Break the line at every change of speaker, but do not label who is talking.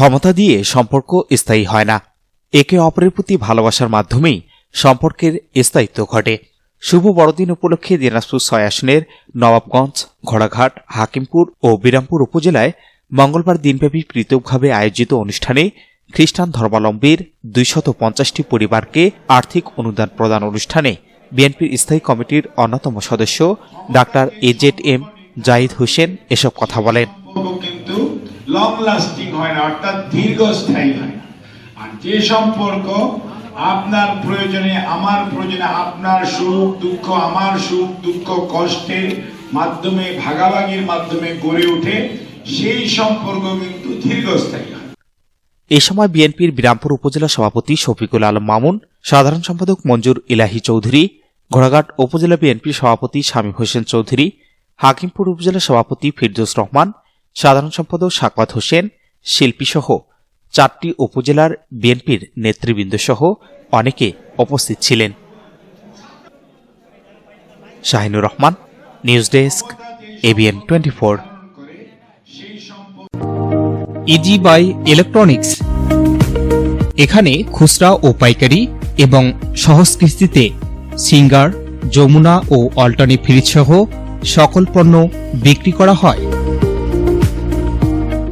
ক্ষমতা দিয়ে সম্পর্ক স্থায়ী হয় না। একে অপরের প্রতি ভালোবাসার মাধ্যমেই সম্পর্কের স্থায়িত্ব ঘটে। শুভ বড়দিন উপলক্ষে দিনাজপুর ছয় আসনের নবাবগঞ্জ, ঘোড়াঘাট, হাকিমপুর ও বিরামপুর উপজেলায় মঙ্গলবার দিনব্যাপী পৃথকভাবে আয়োজিত অনুষ্ঠানে খ্রিস্টান ধর্মাবলম্বীর দুইশত পঞ্চাশটি পরিবারকে আর্থিক অনুদান প্রদান অনুষ্ঠানে বিএনপির স্থায়ী কমিটির অন্যতম সদস্য doctor AZ M Zahid Hossain এসব কথা বলেন।
লং লাস্টিং হয় না, অর্থাৎ দীর্ঘস্থায়ী হয় না। আর যে সম্পর্ক আপনার প্রয়োজনে, আমার প্রয়োজনে, আপনার সুখ, দুঃখ, আমার সুখ, দুঃখ, কষ্টের মাধ্যমে, ভাগাভাগির মাধ্যমে গড়ে ওঠে, সেই সম্পর্ক কিন্তু দীর্ঘস্থায়ী
এ সময় বিএনপির বিরামপুর উপজেলা সভাপতি শফিকুল আলম মামুন, সাধারণ সম্পাদক মঞ্জুর ইলাহি চৌধুরী, ঘোড়াঘাট উপজেলা বিএনপির সভাপতি শামীম হোসেন চৌধুরী, হাকিমপুর উপজেলা সভাপতি ফিরদৌস রহমান সাধারণ সম্পাদক সাকওয়াত হোসেন, শিল্পীসহ চারটি উপজেলার বিএনপির নেতৃবৃন্দ সহ অনেকে উপস্থিত ছিলেন। Shahinur Rahman, news desk ABN twenty four.
Easy Buy Electronics. এখানে খুচরা ও পাইকারি এবং সহজ কিস্তিতে সিঙ্গার, যমুনা ও অল্টানি ফ্রিজ সহ সকল পণ্য বিক্রি করা হয়।